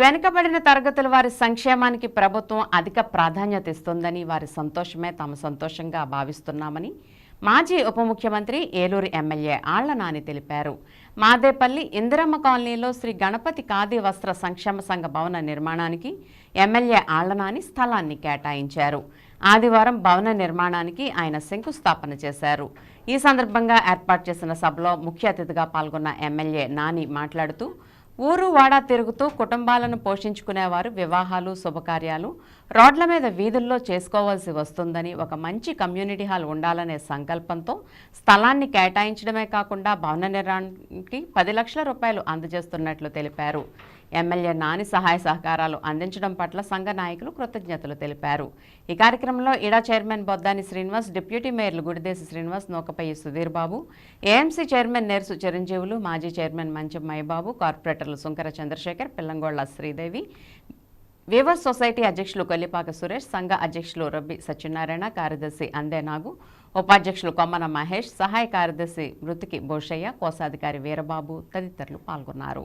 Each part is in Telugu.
వెనుకబడిన తరగతుల వారి సంక్షేమానికి ప్రభుత్వం అధిక ప్రాధాన్యత ఇస్తుందని వారి సంతోషమే తమ సంతోషంగా భావిస్తున్నామని మాజీ ఉప ముఖ్యమంత్రి ఏలూరు ఎమ్మెల్యే ఆళ్ళ నాని తెలిపారు. మాదేపల్లి ఇందిరమ్మ కాలనీలో శ్రీ గణపతి ఖాదీ వస్త్ర సంక్షేమ సంఘ భవన నిర్మాణానికి ఎమ్మెల్యే ఆళ్ళ నాని స్థలాన్ని కేటాయించారు. ఆదివారం భవన నిర్మాణానికి ఆయన శంకుస్థాపన చేశారు. ఈ సందర్భంగా ఏర్పాటు చేసిన సభలో ముఖ్య అతిథిగా పాల్గొన్న ఎమ్మెల్యే నాని మాట్లాడుతూ ఊరు వాడా తిరుగుతూ కుటుంబాలను పోషించుకునేవారు వివాహాలు శుభకార్యాలు. రోడ్ల మీద వీధుల్లో చేసుకోవాల్సి వస్తుందని ఒక మంచి కమ్యూనిటీ హాల్ ఉండాలనే సంకల్పంతో స్థలాన్ని కేటాయించడమే కాకుండా భవన నిర్మాణానికి పది లక్షల రూపాయలు అందజేస్తున్నట్లు తెలిపారు. ఎమ్మెల్యే నాని సహాయ సహకారాలు అందించడం పట్ల సంఘ నాయకులు కృతజ్ఞతలు తెలిపారు. ఈ కార్యక్రమంలో ఇడా చైర్మన్ బొద్దాని శ్రీనివాస్ డిప్యూటీ మేయర్లు గుడిదేశి శ్రీనివాస్ నూకపల్లి సుధీర్ బాబు ఏఎంసీ చైర్మన్ నేర్సు చిరంజీవులు మాజీ చైర్మన్ మంచం మైబాబు కార్పొరేటర్లు సుంకర చంద్రశేఖర్ పిల్లంగోళ్ళ శ్రీదేవి వేవర్ సొసైటీ అధ్యక్షులు కొల్లిపాక సురేష్ సంఘ అధ్యక్షులు రబ్బి సత్యనారాయణ కార్యదర్శి అందేనాగు ఉపాధ్యక్షులు కొమ్మన మహేష్ సహాయ కార్యదర్శి మృతికి భోషయ్య కోశాధికారి వీరబాబు తదితరులు పాల్గొన్నారు.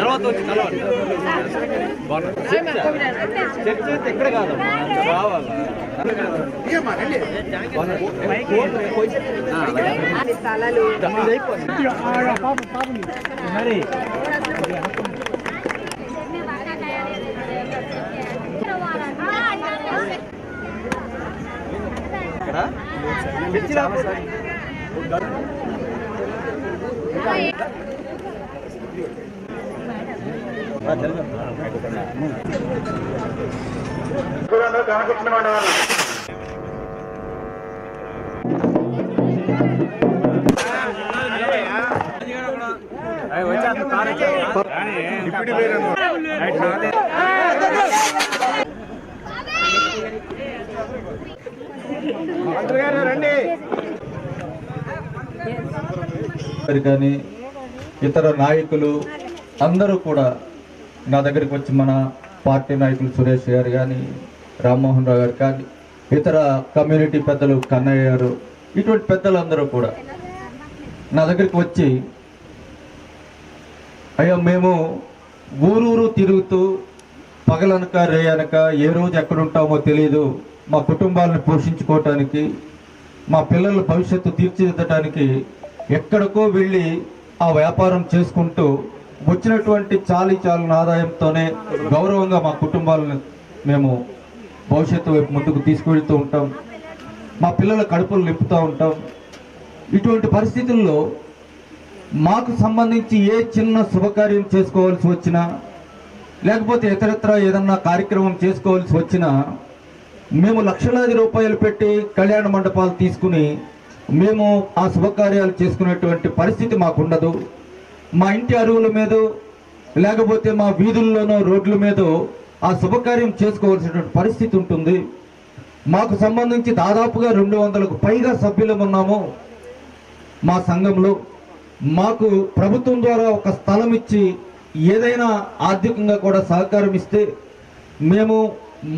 తర్వాత వచ్చి కలవండి చెక్ చేస్తే ఇక్కడ కాదమ్మా మరి ఇక్కడ తెచ్చి కానీ ఇతర నాయకులు అందరూ కూడా నా దగ్గరికి వచ్చి మన పార్టీ నాయకులు సురేష్ గారు కానీ రామ్మోహన్ రావు గారు కానీ ఇతర కమ్యూనిటీ పెద్దలు కన్నయ్య గారు ఇటువంటి పెద్దలందరూ కూడా నా దగ్గరికి వచ్చి అయ్యా మేము ఊరూరు తిరుగుతూ పగలనక రేయనక ఏ రోజు ఎక్కడుంటామో తెలియదు మా కుటుంబాలను పోషించుకోవటానికి మా పిల్లల భవిష్యత్తు తీర్చిదిద్దటానికి ఎక్కడికో వెళ్ళి ఆ వ్యాపారం చేసుకుంటూ వచ్చినటువంటి చాలి చాలిన ఆదాయంతోనే గౌరవంగా మా కుటుంబాలను మేము భవిష్యత్తు వైపు ముందుకు తీసుకువెళ్తూ ఉంటాం. మా పిల్లల కడుపులు నింపుతూ ఉంటాం. ఇటువంటి పరిస్థితుల్లో మాకు సంబంధించి ఏ చిన్న శుభకార్యం చేసుకోవాల్సి వచ్చినా లేకపోతే ఇతరత్ర ఏదన్నా కార్యక్రమం చేసుకోవాల్సి వచ్చినా మేము లక్షలాది రూపాయలు పెట్టి కళ్యాణ మండపాలు తీసుకుని మేము ఆ శుభకార్యాలు చేసుకునేటువంటి పరిస్థితి మాకు ఉండదు మా ఇంటి అరువుల మీద లేకపోతే మా వీధుల్లోనో రోడ్ల మీద ఆ శుభకార్యం చేసుకోవాల్సినటువంటి పరిస్థితి ఉంటుంది. మాకు సంబంధించి దాదాపుగా రెండు వందలకు పైగా సభ్యులం ఉన్నాము మా సంఘంలో. మాకు ప్రభుత్వం ద్వారా ఒక స్థలం ఇచ్చి ఏదైనా ఆర్థికంగా కూడా సహకారం ఇస్తే మేము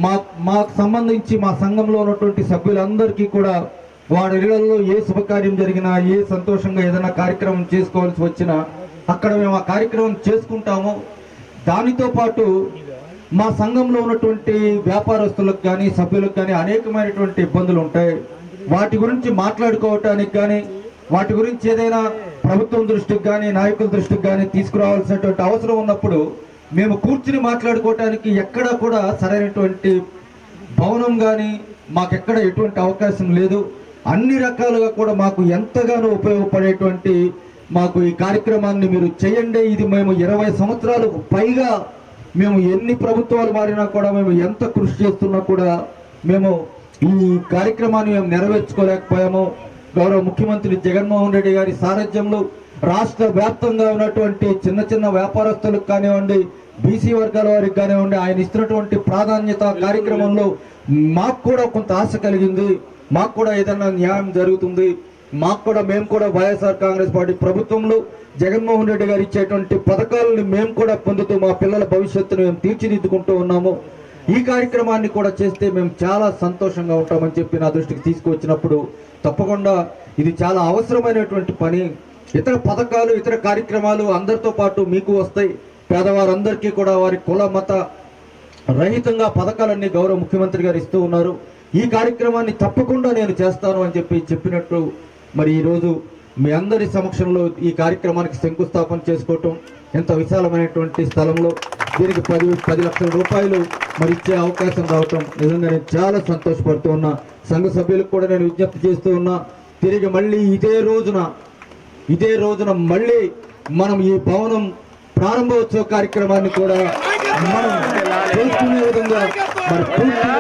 మా మాకు సంబంధించి మా సంఘంలో ఉన్నటువంటి సభ్యులందరికీ కూడా వారి ఇళ్ళలో ఏ శుభకార్యం జరిగినా ఏ సంతోషంగా ఏదైనా కార్యక్రమం చేసుకోవాల్సి వచ్చినా అక్కడ మేము ఆ కార్యక్రమం చేసుకుంటాము. దానితో పాటు మా సంఘంలో ఉన్నటువంటి వ్యాపారస్తులకు కానీ సభ్యులకు కానీ అనేకమైనటువంటి ఇబ్బందులు ఉంటాయి. వాటి గురించి మాట్లాడుకోవటానికి కానీ వాటి గురించి ఏదైనా ప్రభుత్వం దృష్టికి కానీ నాయకుల దృష్టికి కానీ తీసుకురావాల్సినటువంటి అవసరం ఉన్నప్పుడు మేము కూర్చుని మాట్లాడుకోవటానికి ఎక్కడా కూడా సరైనటువంటి భవనం కానీ మాకెక్కడ ఎటువంటి అవకాశం లేదు. అన్ని రకాలుగా కూడా మాకు ఎంతగానో ఉపయోగపడేటువంటి మాకు ఈ కార్యక్రమాన్ని మీరు చేయండి. ఇది మేము ఇరవై సంవత్సరాలకు పైగా మేము ఎన్ని ప్రభుత్వాలు మారినా కూడా మేము ఎంత కృషి చేస్తున్నా కూడా మేము ఈ కార్యక్రమాన్ని మేము నెరవేర్చుకోలేకపోయాము. గౌరవ ముఖ్యమంత్రి జగన్మోహన్ రెడ్డి గారి సారథ్యంలో రాష్ట్ర వ్యాప్తంగా ఉన్నటువంటి చిన్న చిన్న వ్యాపారస్తులకు కానివ్వండి బీసీ వర్గాల వారికి కానివ్వండి ఆయన ఇస్తున్నటువంటి ప్రాధాన్యత కార్యక్రమంలో మాకు కూడా కొంత ఆశ కలిగింది. మాకు కూడా ఏదైనా న్యాయం జరుగుతుంది. మాకు కూడా మేము కూడా వైఎస్ఆర్ కాంగ్రెస్ పార్టీ ప్రభుత్వంలో జగన్మోహన్ రెడ్డి గారు ఇచ్చేటువంటి పథకాలను మేము కూడా పొందుతూ మా పిల్లల భవిష్యత్తును మేము తీర్చిదిద్దుకుంటూ ఉన్నాము. ఈ కార్యక్రమాన్ని కూడా చేస్తే మేము చాలా సంతోషంగా ఉంటామని చెప్పి నా దృష్టికి తీసుకువచ్చినప్పుడు తప్పకుండా ఇది చాలా అవసరమైనటువంటి పని. ఇతర పథకాలు ఇతర కార్యక్రమాలు అందరితో పాటు మీకు వస్తాయి. పేదవారందరికీ కూడా వారి కుల మత రహితంగా పథకాలన్నీ గౌరవ ముఖ్యమంత్రి గారు ఇస్తూ ఉన్నారు. ఈ కార్యక్రమాన్ని తప్పకుండా నేను చేస్తాను అని చెప్పి చెప్పినట్టు మరి ఈరోజు మీ అందరి సమక్షంలో ఈ కార్యక్రమానికి శంకుస్థాపన చేసుకోవటం ఎంత విశాలమైనటువంటి స్థలంలో దీనికి పది పది లక్షల రూపాయలు మరి ఇచ్చే అవకాశం రావటం నిజంగా నేను చాలా సంతోషపడుతూ ఉన్నా. సంఘ సభ్యులకు కూడా నేను విజ్ఞప్తి చేస్తూ ఉన్నా. తిరిగి మళ్ళీ ఇదే రోజున ఇదే రోజున మళ్ళీ మనం ఈ భవనం ప్రారంభోత్సవ కార్యక్రమాన్ని కూడా మనం చేసుకునే విధంగా మరి పూర్తిగా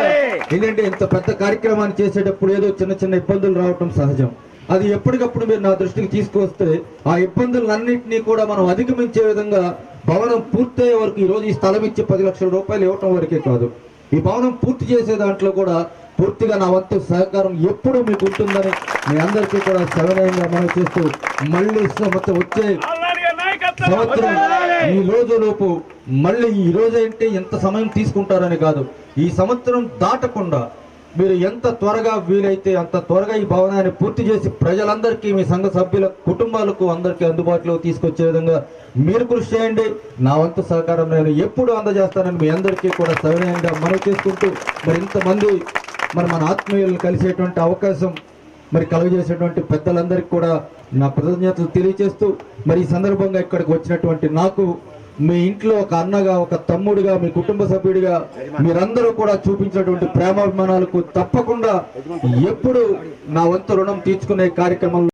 ఏంటంటే ఇంత పెద్ద కార్యక్రమాన్ని చేసేటప్పుడు ఏదో చిన్న చిన్న ఇబ్బందులు రావటం సహజం. అది ఎప్పటికప్పుడు మీరు నా దృష్టికి తీసుకువస్తే ఆ ఇబ్బందులన్నింటినీ కూడా మనం అధిగమించే విధంగా భవనం పూర్తయ్యే వరకు ఈ రోజు ఈ స్థలం ఇచ్చి పది లక్షల రూపాయలు ఇవ్వటం వరకే కాదు. ఈ భవనం పూర్తి చేసే దాంట్లో కూడా పూర్తిగా నా వంతు సహకారం ఎప్పుడు మీకు ఉంటుందని మీ అందరికీ కూడా సవినయంగా మనం చేస్తూ మళ్ళీ సంవత్సరం వచ్చే సంవత్సరం ఈ రోజు లోపు మళ్ళీ ఈ రోజు ఏంటి ఎంత సమయం తీసుకుంటారని కాదు. ఈ సంవత్సరం దాటకుండా మీరు ఎంత త్వరగా వీలైతే అంత త్వరగా ఈ భవనాన్ని పూర్తి చేసి ప్రజలందరికీ మీ సంఘ సభ్యుల కుటుంబాలకు అందరికీ అందుబాటులో తీసుకొచ్చే విధంగా మీరు కృషి చేయండి. నా వంతు సహకారం నేను ఎప్పుడు అందజేస్తానని మీ అందరికీ కూడా సవినయంగా మనవి చేసుకుంటూ మరి ఇంతమంది మరి మన ఆత్మీయులను కలిసేటువంటి అవకాశం మరి కలుగజేసేటువంటి పెద్దలందరికీ కూడా నా కృతజ్ఞతలు తెలియజేస్తూ మరి ఈ సందర్భంగా ఇక్కడికి వచ్చినటువంటి నాకు మీ ఇంట్లో ఒక అన్నగా ఒక తమ్ముడిగా మీ కుటుంబ సభ్యుడిగా మీరందరూ కూడా చూపించినటువంటి ప్రేమాభిమానాలకు తప్పకుండా ఎప్పుడు నా వంతు రుణం తీర్చుకునే కార్యక్రమంలో